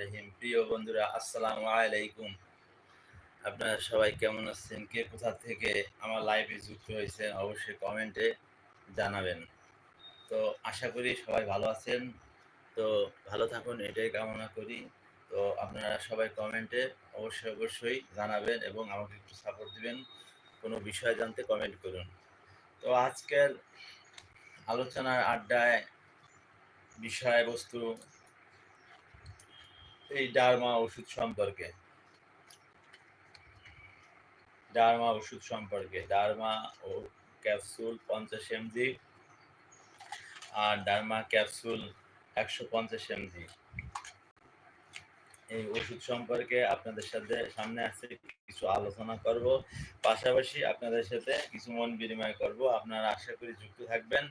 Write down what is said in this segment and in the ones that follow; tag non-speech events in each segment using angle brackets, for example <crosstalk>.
রহিম। প্রিয় বন্ধুরা, আসসালামু আলাইকুম। আপনারা সবাই কেমন আছেন? কে কোথা থেকে আমার লাইভে যুক্ত হয়েছেন, অবশ্যই কমেন্টে জানাবেন। তো আশা করি সবাই ভালো আছেন। তো ভালো থাকুন, এটাই কামনা করি। তো আপনারা সবাই কমেন্টে অবশ্যই অবশ্যই জানাবেন এবং আমাকে একটু সাপোর্ট দিবেন। কোনো বিষয় জানতে কমেন্ট করুন। তো আজকের আলোচনার আড্ডায় বিষয়বস্তু, এই ডারমা ওষুধ সম্পর্কে। ডার্মা ওষুধ সম্পর্কে। ডার্মা ও ক্যাপসুল পঞ্চাশ এমজি আর ডারমা ক্যাপসুল একশো পঞ্চাশ এমজি। এই ওষুধ সম্পর্কে আপনাদের সাথে সামনে আসছে, কিছু আলোচনা করব। পাশাপাশি আপনাদের সাথে কিছু মন বিনিময় করব। আপনারা আশা করি যুক্ত থাকবেন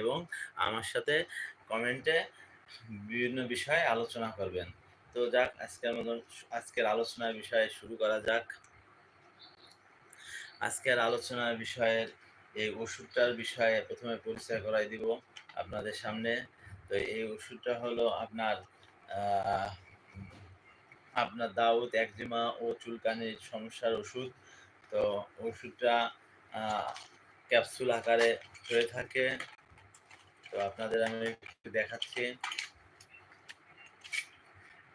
এবং আমার সাথে কমেন্টে বিভিন্ন বিষয়ে আলোচনা করবেন। তো যাক আজকের মতন আজকের আলোচনার বিষয়ে শুরু করা যাক। আজকের আলোচনার বিষয়ের এই ওষুধটার বিষয়ে প্রথমে পরিচয় করাই দিব আপনাদের সামনে। তো এই ওষুধটা হলো আপনার আপনার দাউদ, একজিমা ও চুলকানির সমস্যার ওষুধ। তো ওষুধটা ক্যাপসুল আকারে হয়ে থাকে। তো আপনাদের আমি একটু দেখাচ্ছি।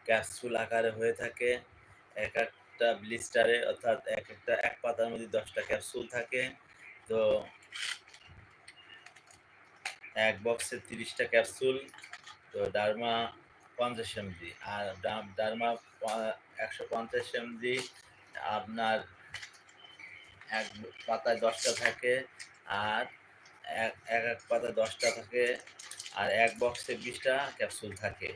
ক্যাপসুল আকারে হয়ে থাকে। এক একটা ব্লিস্টারে, অর্থাৎ এক একটা, এক পাতার মধ্যে দশটা ক্যাপসুল থাকে। তো এক বক্সে তিরিশটা ক্যাপসুল। তো ডারমা পঞ্চাশ এমজি আর ডারমা একশো পঞ্চাশ এমজি আপনার এক পাতায় দশটা থাকে আর এক এক এক পাতা দশটা থাকে আর এক বক্সে বিশটা ক্যাপসুল থাকে।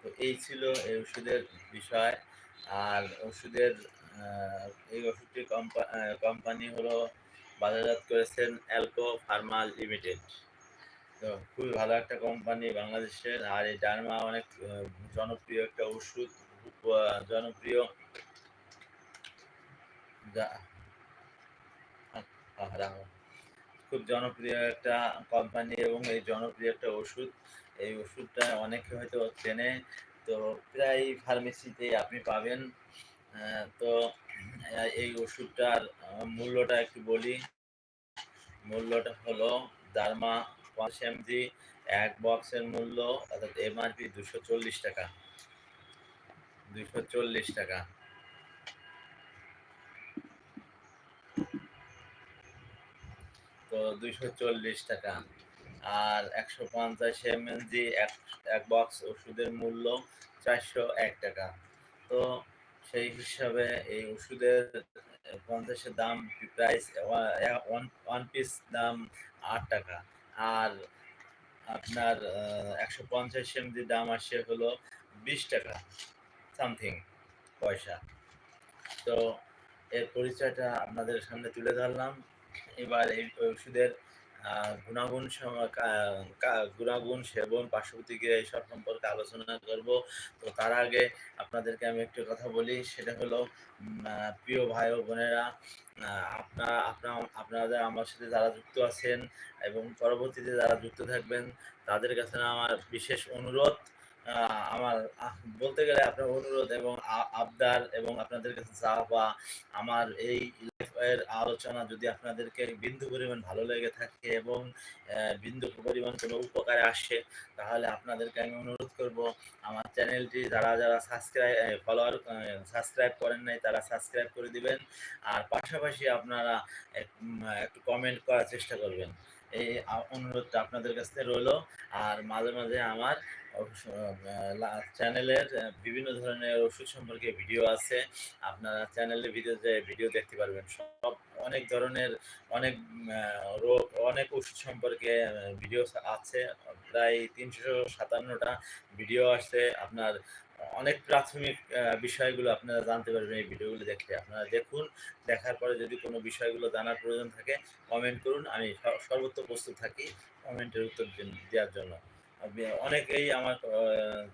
তো এই ছিল এই ওষুধের বিষয়। আর ওষুধের এই ওষুধটি কোম্পানি হলো বাজারজাত করেছেন অ্যালকো ফার্মা লিমিটেড তো খুবই ভালো একটা কোম্পানি বাংলাদেশের। আর এই ডার্মা অনেক জনপ্রিয় একটা ওষুধ জনপ্রিয়। খুব জনপ্রিয় একটা কোম্পানি এবং এই জনপ্রিয় একটা ওষুধ। এই ওষুধটা অনেকে হয়তো চেনে। তো প্রায় ফার্মেসিতে আপনি পাবেন। তো এই ওষুধটার মূল্যটা একটু বলি। মূল্যটা হলো দারমা পাঁচ এমজি এক বক্সের মূল্য, অর্থাৎ এমআরপি দুশো চল্লিশ টাকা। দুশো চল্লিশ টাকা। তো দুইশো চল্লিশ টাকা। আর একশো পঞ্চাশ এমএলজি এক এক বক্স ওষুধের মূল্য চারশো এক টাকা। তো সেই হিসাবে এই ওষুধের পঞ্চাশের দাম প্রাইস ওয়ান ওয়ান পিস দাম আট টাকা। আর আপনার একশো পঞ্চাশ এমজি দাম আসে হলো বিশ টাকা সামথিং পয়সা। তো এর পরিচয়টা আপনাদের সামনে তুলে ধরলাম। এবার এই ওষুধের গুণাগুণ গুণাগুণ সেবন, পার্শ্বপ্রতিক্রিয়া এইসব সম্পর্কে আলোচনা করব। তো তার আগে আপনাদেরকে আমি একটু কথা বলি, সেটা হলো প্রিয় ভাই ও বোনেরা আপনার আপনার, আপনারা আমার সাথে যারা যুক্ত আছেন এবং পরবর্তীতে যারা যুক্ত থাকবেন, তাদের কাছে আমার বিশেষ অনুরোধ আমার বলতে গেলে আপনার অনুরোধ এবং আবদার এবং আপনাদের কাছে চাওয়া, আমার এই এর আলোচনা যদি আপনাদেরকে বিন্দু পরিমাণ ভালো লেগে থাকে এবং বিন্দু পরিমাণ কোনো উপকারে আসে, তাহলে আপনাদেরকে আমি অনুরোধ করব, আমার চ্যানেলটি যারা যারা সাবস্ক্রাইব ফলোয়ার সাবস্ক্রাইব করেন নাই, তারা সাবস্ক্রাইব করে দিবেন। আর পাশাপাশি আপনারা একটু কমেন্ট করার চেষ্টা করবেন। এই অনুরোধটা আপনাদের কাছ রইল। আর মাঝে মাঝে আমার চ্যানেলের বিভিন্ন ধরনের ওষুধ সম্পর্কে ভিডিও আছে। আপনারা চ্যানেলে ভিডিও যে ভিডিও দেখতে পারবেন, সব অনেক ধরনের, অনেক রোগ, অনেক ওষুধ সম্পর্কে ভিডিও আছে। প্রায় তিনশো সাতান্নটা ভিডিও আছে আপনার অনেক প্রাথমিক বিষয়গুলো আপনারা জানতে পারবেন এই ভিডিওগুলো দেখলে। আপনারা দেখুন, দেখার পরে যদি কোনো বিষয়গুলো জানার প্রয়োজন থাকে কমেন্ট করুন। আমি সর্বত্র প্রস্তুত থাকি কমেন্টের উত্তর দেওয়ার জন্য। অনেকেই আমার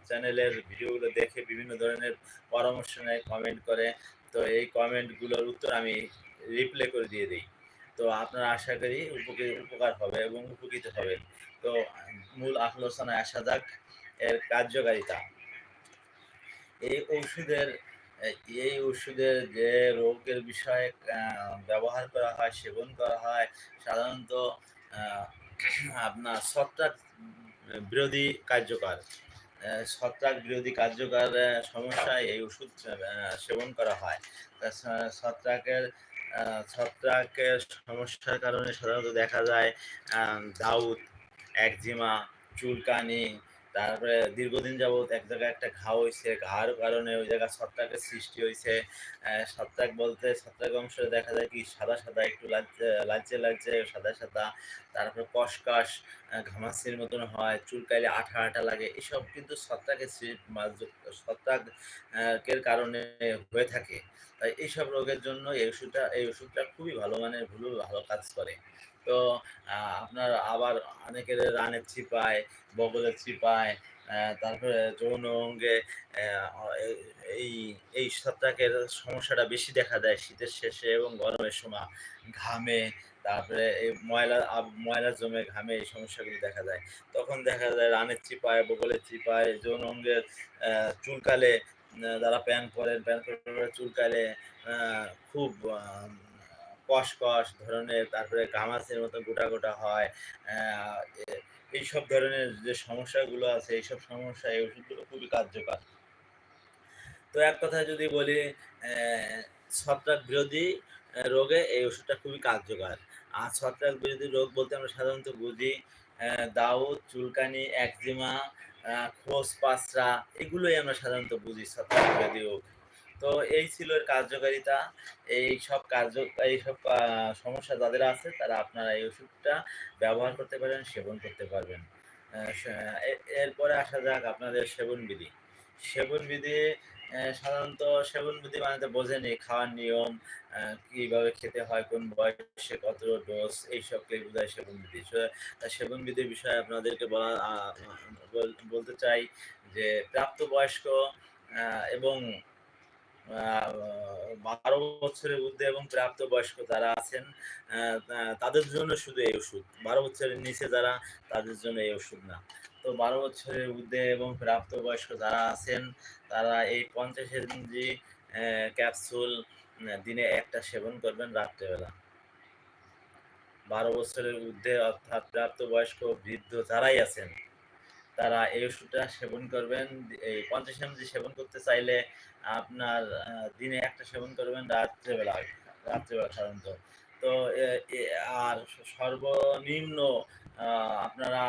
চ্যানেলের ভিডিওগুলো দেখে বিভিন্ন ধরনের পরামর্শ নেয় কমেন্ট করে। তো এই কমেন্টগুলোর উত্তর আমি রিপ্লাই করে দিয়ে দিই। তো আপনারা আশা করি উপকৃত উপকার হবে এবং উপকৃত হবেন। তো মূল আলোচনায় আসা যাক, এর কার্যকারিতা। এই ওষুধের এই ওষুধের যে রোগের বিষয়ে ব্যবহার করা হয়, সেবন করা হয়, সাধারণত আপনার ছত্রাক বিরোধী কার্যকর। ছত্রাক বিরোধী কার্যকর সমস্যায় এই ওষুধ সেবন করা হয়। ছত্রাকের ছত্রাকের সমস্যার কারণে সাধারণত দেখা যায় দাউদ একজিমা চুলকানি তারপরে দীর্ঘদিন যাবত এক জায়গায় একটা ঘা হয়েছে ঘার কারণে ওই জায়গায় ছত্রাকের সৃষ্টি হয়েছে ছত্রাক বলতে ছত্রাক অংশে দেখা যায় কি সাদা সাদা একটু লালচে লালচে সাদা সাদা। তারপরে কষকাশ আহ, ঘামাচির মতন হয় চুলকাইলে আঠা আঠা লাগে। এসব কিন্তু ছত্রাকের সৃ- মা- য- ছত্রাক আহ, এর কারণে হয়ে থাকে। তাই এইসব রোগের জন্য এই ওষুধটা এই ওষুধটা খুবই ভালো ভালো ভালো কাজ করে। তো আপনার আবার অনেকের রানের চিপায় বগলের আহ, তারপরে যৌন অঙ্গে এই এই ছত্রাকের সমস্যাটা বেশি দেখা দেয় শীতের শেষে এবং গরমের সময়। ঘামে তারপরে এই ময়লা ময়লা জমে ঘামে এই সমস্যাগুলি দেখা যায় তখন দেখা যায় রানের চিপায় বগলের চিপায় যৌন অঙ্গের চুলকালে যারা প্যান্ট পরেন প্যান্ট পরে চুলকালে খুব কষ ধরনের, তারপরে ঘামাচের মতো গোটা গোটা হয় এইসব ধরনের যে সমস্যাগুলো আছে, এইসব সমস্যা, এই ওষুধগুলো খুবই কার্যকর। তো এক কথায় যদি বলি ছত্রাক বিরোধী রোগে এই ওষুধটা খুবই কার্যকর। আর ছত্রাক বিরোধী রোগ বলতে আমরা সাধারণত বুঝি দাউদ, চুলকানি, একজিমা খোস, পাঁচরা, এগুলোই আমরা সাধারণত বুঝি ছত্রাক বিরোধী রোগ। তো এই ছিল এর কার্যকারিতা। এই সব কার্য, এই সব সমস্যা যাদের আছে, তারা আপনারা এই ওষুধটা ব্যবহার করতে পারেন, সেবন করতে পারবেন। এরপরে আসা যাক আপনাদের সেবন বিধি। সেবন বিধি সাধারণত সেবন বিধি মানে বোঝেনি, খাওয়ার নিয়ম কীভাবে খেতে হয়, কোন বয়সে কত ডোজ এইসবকে বোঝায় সেবন বিধি। সেবন বিধির বিষয়ে আপনাদেরকে বলা বল- বলতে চাই যে প্রাপ্তবয়স্ক এবং বারো বছরের ঊর্ধ্বে এবং প্রাপ্তবয়স্ক যারা আছেন তাদের জন্য শুধু এই ওষুধ। বারো বছরের নিচে যারা, তাদের জন্য এই ওষুধ না। তো বারো বছরের ঊর্ধ্বে এবং প্রাপ্তবয়স্ক যারা আছেন, তারা এই পঞ্চাশ এমজি ক্যাপসুল দিনে একটা সেবন করবেন রাত্রেবেলা। বারো বছরের ঊর্ধ্বে অর্থাৎ প্রাপ্তবয়স্ক বৃদ্ধ যারাই আছেন, তারা এই ওষুধটা সেবন করবেন। এই পঞ্চাশ এমজি সেবন করতে চাইলে আপনার দিনে একটা সেবন করবেন, রাত্রেবেলা রাত্রেবেলা সাধারণত। তো আর সর্বনিম্ন আপনারা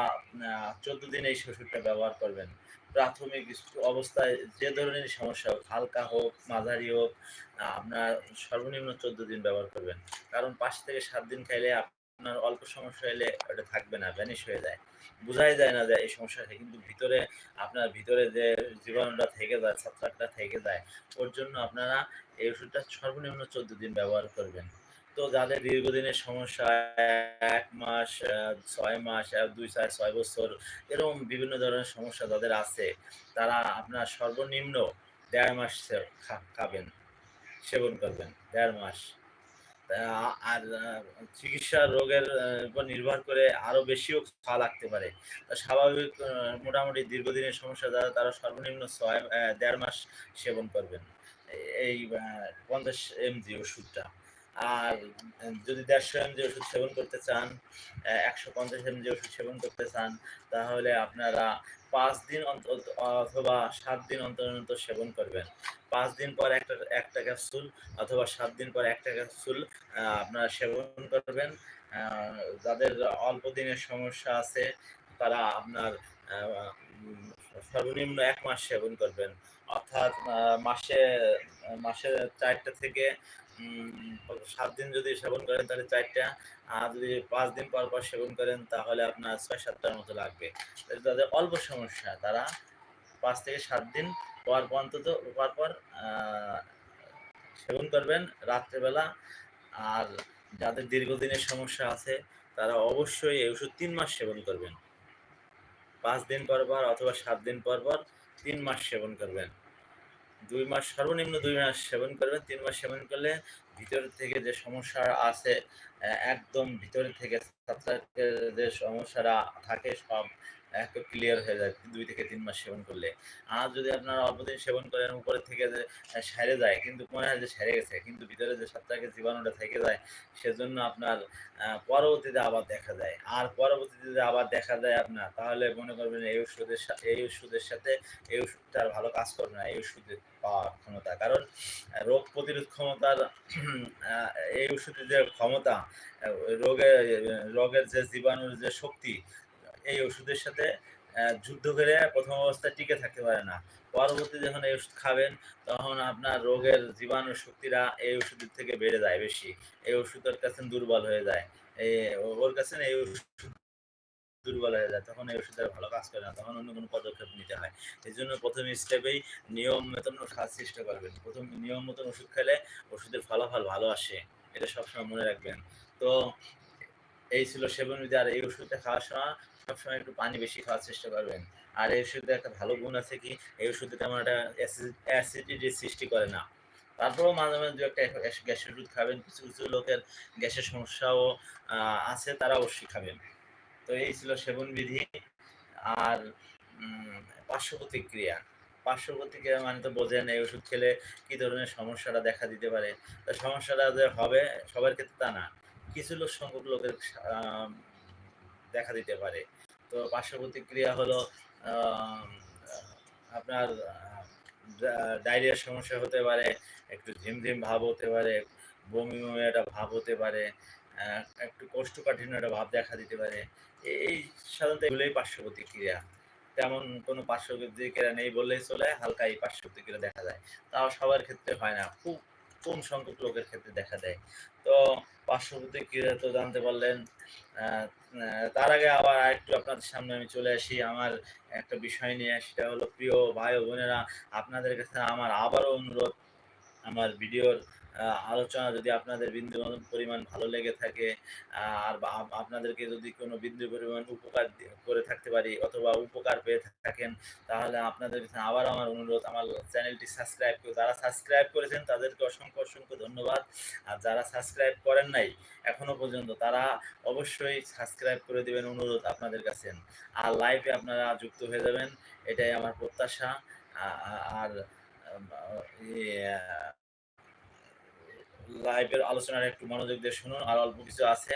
চোদ্দ দিন এই ওষুধটা ব্যবহার করবেন। প্রাথমিক অবস্থায় যে ধরনের সমস্যা হোক, হালকা হোক, মাঝারি হোক, আপনার সর্বনিম্ন চোদ্দ দিন ব্যবহার করবেন। কারণ পাঁচ থেকে সাত দিন খাইলে আপনার অল্প সমস্যা হলে ওটা থাকবে না ভ্যানিশ হয়ে যায়। বোঝাই যায় না যে এই সমস্যাটা, কিন্তু ভিতরে আপনার ভিতরে যে জীবাণুটা থেকে যায়, ছত্রাকটা থেকে যায়, ওর জন্য আপনারা এই ওষুধটা সর্বনিম্ন চোদ্দ দিন ব্যবহার করবেন। তো যাদের দীর্ঘদিনের সমস্যা, এক মাস ছয় মাস দুই চার, ছয় বছর, এরকম বিভিন্ন ধরনের সমস্যা যাদের আছে, তারা আপনার সর্বনিম্ন দেড় মাস খাবেন, সেবন করবেন, দেড় মাস। আর চিকিৎসা রোগের উপর নির্ভর করে আরও বেশিও খাওয়া লাগতে পারে। স্বাভাবিক মোটামুটি দীর্ঘদিনের সমস্যা যারা, তারা সর্বনিম্ন ছয় দেড় মাস সেবন করবেন। এই পঞ্চাশ এমজি ওষুধটা। আর যদি দেড়শো এমজি ওষুধ সেবন করতে চান একশো পঞ্চাশ এমজি ওষুধ সেবন করতে চান, তাহলে আপনারা পাঁচ দিন অথবা সাত দিন অন্তর অন্তর সেবন করবেন। পাঁচ দিন পর একটা একটা ক্যাপসুল অথবা সাত দিন পর একটা ক্যাপসুল আপনারা সেবন করবেন। যাদের অল্প দিনের সমস্যা আছে, তারা আপনার সর্বনিম্ন এক মাস সেবন করবেন। অর্থাৎ মাসে মাসে চারটা থেকে সাত দিন যদি সেবন করেন, তাহলে চারটা। আর যদি পাঁচ দিন পর পর সেবন করেন, তাহলে আপনার ছয় সাতটার মতো লাগবে। তাহলে যাদের অল্প সমস্যা, তারা পাঁচ থেকে সাত দিন পর পর অন্তত, পর পর সেবন করবেন রাত্রেবেলা। আর যাদের দীর্ঘদিনের সমস্যা আছে, তারা অবশ্যই এই ওষুধ তিন মাস সেবন করবেন। পাঁচ দিন পর পর অথবা সাত দিন পর পর তিন মাস সেবন করবেন। দুই মাস সর্বনিম্ন দুই মাস সেবন করবেন তিন মাস সেবন করলে ভিতর থেকে যে সমস্যা আছে একদম ভিতর থেকে যে সমস্যাটা থাকে সব ক্লিয়ার হয়ে যায় দুই থেকে তিন মাস সেবন করলে। আর যদি আপনারা অল্পদিন সেবন করেন, উপরে থেকে যে সেরে যায়, কিন্তু মনে হয় যে সেরে গেছে, কিন্তু ভিতরে যে সাতটাকে জীবাণুটা থেকে যায়, সেজন্য আপনার পরবর্তীতে আবার দেখা যায়। আর পরবর্তীতে যদি আবার দেখা যায় আপনার, তাহলে মনে করবেন এই ওষুধের সাথে এই ওষুধের সাথে এই ওষুধটা ভালো কাজ করবে না, এই ওষুধের পাওয়ার ক্ষমতা। কারণ রোগ প্রতিরোধ ক্ষমতার <clears throat> এই ওষুধের যে ক্ষমতা রোগের রোগের যে জীবাণুর যে শক্তি এই ওষুধের সাথে যুদ্ধ করে প্রথম অবস্থায় টিকে থাকতে পারে না। পরবর্তী যখন এই ওষুধ খাবেন, তখন আপনার রোগের জীবাণু শক্তিরা এই ওষুধের থেকে বেড়ে যায় বেশি। এই ওষুধের কাছে দুর্বল হয়ে যায়। এই ওর কাছে এই ওষুধ দুর্বল হয়ে যায়, তখন এই ওষুধের ভালো কাজ করে না, তখন অন্য কোনো পদক্ষেপ নিতে হয়। এই জন্য প্রথম স্টেপেই নিয়ম মতন খাওয়ার চেষ্টা করবেন। প্রথম নিয়ম মতন ওষুধ খেলে ওষুধের ফলাফল ভালো আসে, এটা সবসময় মনে রাখবেন। তো এই ছিল সেবন বিধি আর এই ওষুধটা খাওয়ার সময় সবসময় একটু পানি বেশি খাওয়ার চেষ্টা করবেন। আর এই ওষুধে একটা ভালো গুণ আছে কি, এই ওষুধে তেমন একটা অ্যাসিডিটি সৃষ্টি করে না। তারপরেও মাঝে মাঝে দু একটা গ্যাসের ওষুধ খাবেন। কিছু কিছু লোকের গ্যাসের সমস্যাও আছে, তারা অবশ্যই খাবেন। তো এই ছিল সেবন বিধি আর পার্শ্ব প্রতিক্রিয়া পার্শ্ব প্রতিক্রিয়া মানে তো বোঝেন এই ওষুধ খেলে কি ধরনের সমস্যাটা দেখা দিতে পারে। সমস্যাটা যে হবে সবার ক্ষেত্রে তা না। কিছু লোক, সংখ্যক লোকের দেখা দিতে পারে। তো পার্শ্ব প্রতিক্রিয়া হলো আপনার ডায়রিয়ার সমস্যা হতে পারে, একটু ঝিমঝিম ভাব হতে পারে, বমি বমি একটা ভাব হতে পারে একটু কোষ্ঠকাঠিন্য একটা ভাব দেখা দিতে পারে। এই সাধারণত এগুলোই পার্শ্ব প্রতিক্রিয়া তেমন কোনো পার্শ্ব প্রতিক্রিয়া নেই বললেই চলে, হালকা এই পার্শ্ব প্রতিক্রিয়া দেখা যায়। তাও সবার ক্ষেত্রে হয় না, খুব কম সংখ্যক লোকের ক্ষেত্রে দেখা দেয়। তো পার্শ্ব ক্রীড়া তো জানতে পারলেন তার আগে আবার একটু আপনাদের সামনে আমি চলে আসি। আমার একটা বিষয় নিয়ে, সেটা হলো প্রিয় ভাই বোনেরা, আপনাদের কাছে আমার আবারও অনুরোধ, আমার ভিডিওর আলোচনা যদি আপনাদের বিন্দু পরিমাণ ভালো লেগে থাকে আর আপনাদেরকে যদি কোনো বিন্দু পরিমাণ উপকার করে থাকতে পারি অথবা উপকার পেয়ে থাকেন, তাহলে আপনাদের আবার আমার অনুরোধ, আমার চ্যানেলটি সাবস্ক্রাইব করে, যারা সাবস্ক্রাইব করেছেন তাদেরকে অসংখ্য অসংখ্য ধন্যবাদ। আর যারা সাবস্ক্রাইব করেন নাই এখনও পর্যন্ত, তারা অবশ্যই সাবস্ক্রাইব করে দেবেন অনুরোধ আপনাদের কাছে। আর লাইভে আপনারা যুক্ত হয়ে যাবেন, এটাই আমার প্রত্যাশা। আর লাইভের আলোচনার একটু মনোযোগ দিয়ে শুনুন, আর অল্প কিছু আছে।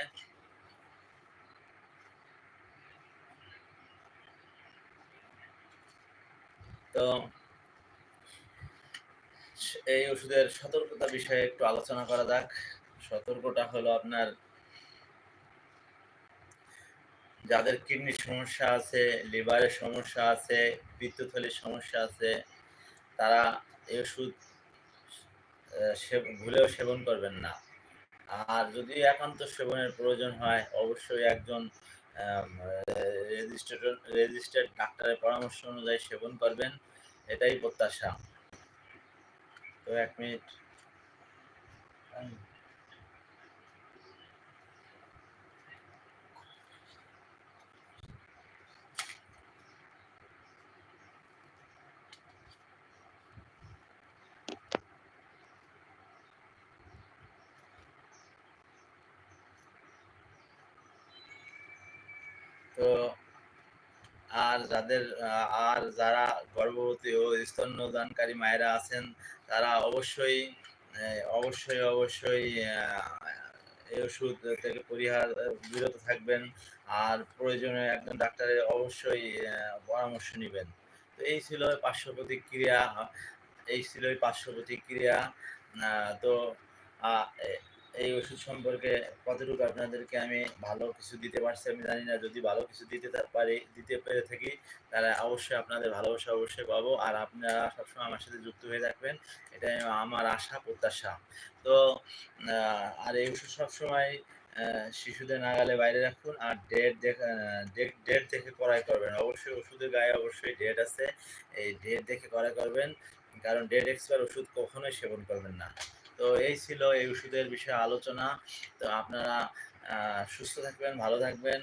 তো, এই ওষুধের সতর্কতা বিষয়ে একটু আলোচনা করা যাক। সতর্কটা হলো আপনার, যাদের কিডনির সমস্যা আছে, লিভারের সমস্যা আছে পিত্তথলির সমস্যা আছে, তারা এই ওষুধ ভুলেও সেবন করবেন না। আর যদি একান্ত সেবনের প্রয়োজন হয়, অবশ্যই একজন রেজিস্টার্ড রেজিস্টার্ড ডাক্তারের পরামর্শ অনুযায়ী সেবন করবেন, এটাই প্রত্যাশা। তো এক মিনিট। তো আর যাদের, আর যারা গর্ভবতী ও স্তন্যদানকারী মায়েরা আছেন, তারা অবশ্যই অবশ্যই অবশ্যই এই ওষুধ থেকে পরিহার, বিরত থাকবেন। আর প্রয়োজনে একজন ডাক্তারের অবশ্যই পরামর্শ নেবেন। তো এই ছিল পার্শ্ব প্রতিক্রিয়া, এই ছিল পার্শ্ব প্রতিক্রিয়া তো এই ওষুধ সম্পর্কে কতটুকু আপনাদেরকে আমি ভালো কিছু দিতে পারছি আমি জানি না। যদি ভালো কিছু দিতে পারি, দিতে পেরে থাকি, তাহলে অবশ্যই আপনাদের ভালোবাসা অবশ্যই পাবো। আর আপনারা সবসময় আমার সাথে যুক্ত হয়ে থাকবেন। এটাই আমার আশা, প্রত্যাশা। তো আর এই ওষুধ সবসময় শিশুদের নাগালে বাইরে রাখুন। আর ডেট দেখা ডেট দেখে করাই করবেন। অবশ্যই ওষুধের গায়ে অবশ্যই ডেট আছে। এই ডেট দেখে করাই করবেন। কারণ ডেট এক্সপায়ার ওষুধ কখনোই সেবন করবেন না। তো এই ছিল এই ওষুধের বিষয়ে আলোচনা। তো আপনারা সুস্থ থাকবেন, ভালো থাকবেন।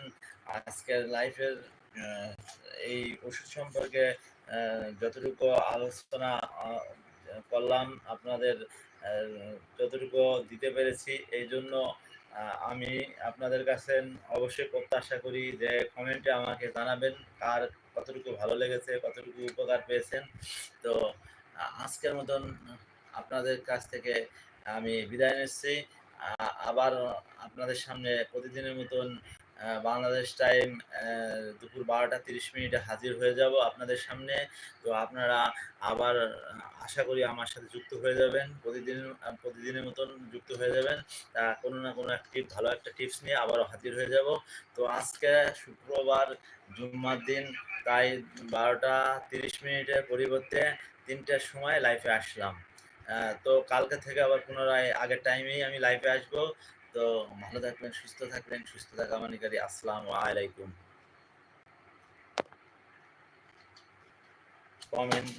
আজকের লাইফের এই ওষুধ সম্পর্কে যতটুকু আলোচনা করলাম, আপনাদের যতটুকু দিতে পেরেছি, এই জন্য আমি আপনাদের কাছে অবশ্যই প্রত্যাশা করি যে কমেন্টে আমাকে জানাবেন কার কতটুকু ভালো লেগেছে, কতটুকু উপকার পেয়েছেন। তো আজকের মতন আপনাদের কাছ থেকে আমি বিদায় নিচ্ছি। আবার আপনাদের সামনে প্রতিদিনের মতন বাংলাদেশ টাইম দুপুর বারোটা তিরিশ মিনিটে হাজির হয়ে যাব আপনাদের সামনে। তো আপনারা আবার আশা করি আমার সাথে যুক্ত হয়ে যাবেন। প্রতিদিন প্রতিদিনের মতন যুক্ত হয়ে যাবেন। তা কোনো না কোনো একটি ভালো একটা টিপস নিয়ে আবারও হাজির হয়ে যাব। তো আজকে শুক্রবার জুম্মার দিন, তাই বারোটা তিরিশ মিনিটের পরিবর্তে তিনটার সময় লাইফে আসলাম। তো কালকে থেকে আবার পুনরায় আগের টাইমেই আমি লাইভে আসব। তো ভালো থাকবেন, সুস্থ থাকবেন, সুস্থ থাকা মানে কারি আসসালাম আলাইকুম। কমেন্ট